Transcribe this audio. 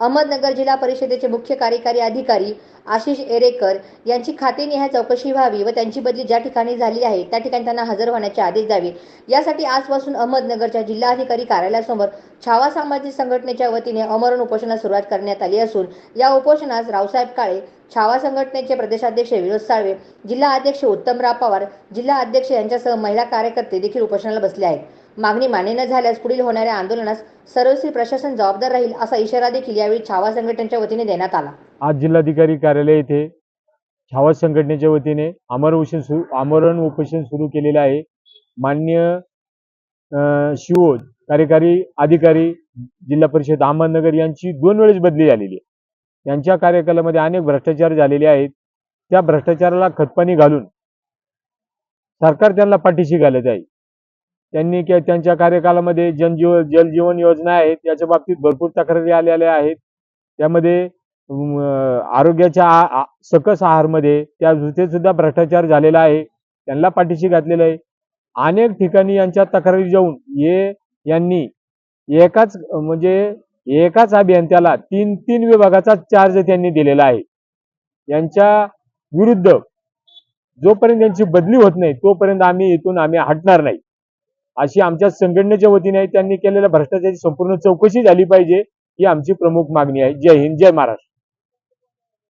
अहमदनगर जिल्हा परिषदेचे मुख्य कार्यकारी अधिकारी आशिष एरेकर यांची खातेनिहाय चौकशी व्हावी व त्यांची बदली ज्या ठिकाणी झाली आहे त्या ठिकाणी त्यांना हजर होण्याचे आदेश द्यावे. यासाठी आजपासून अहमदनगरच्या जिल्हाधिकारी कार्यालयासमोर छावा सामाजिक संघटनेच्या वतीने अमरण उपोषणास सुरुवात करण्यात आली असून या उपोषणास रावसाहेब काळे छावा संघटनेचे प्रदेशाध्यक्ष विनोद साळवे जिल्हा अध्यक्ष उत्तमराव पवार जिल्हा अध्यक्ष यांच्यासह महिला कार्यकर्ते देखील उपोषणाला बसले आहेत. मागणी मान्य न झाल्यास पुढील होणाऱ्या आंदोलनास सर्वश्री प्रशासन जबाबदार राहील असा इशारा देखील यावेळी छावा संघटनेच्या वतीने देण्यात आला. आज जिल्हाधिकारी कार्यालय येथे छावा संघटनेच्या वतीने अमर उपोषण सुरू आमरण उपोषण सुरू केलेलं आहे. मान्य अं, शिओ कार्यकारी अधिकारी जिल्हा परिषद अहमदनगर यांची दोन वेळेस बदली झालेली आहे. यांच्या कार्यकालामध्ये अनेक भ्रष्टाचार झालेले आहेत. त्या भ्रष्टाचाराला खतपाणी घालून सरकार त्यांना पाठीशी घालत आहे. त्यांनी त्यांच्या कार्यकालामध्ये जनजीव जलजीवन योजना आहेत याच्या बाबतीत भरपूर तक्रारी आलेल्या आहेत. त्यामध्ये आरोग्याच्या आ- सकस आहारमध्ये त्या ते सुद्धा भ्रष्टाचार झालेला आहे. त्यांना पाठीशी घातलेलं आहे. अनेक ठिकाणी यांच्या तक्रारी जाऊन हे यांनी एकाच म्हणजे एकाच अभियंत्याला तीन तीन विभागाचा चार्ज त्यांनी दिलेला आहे. यांच्या विरुद्ध जोपर्यंत त्यांची बदली होत नाही तोपर्यंत आम्ही इथून आम्ही हटणार नाही. अशी आमच्या संघटनेच्या वतीने त्यांनी केलेल्या भ्रष्टाचाराची संपूर्ण चौकशी झाली पाहिजे ही आमची प्रमुख मागणी आहे. जय हिंद जय महाराष्ट्र.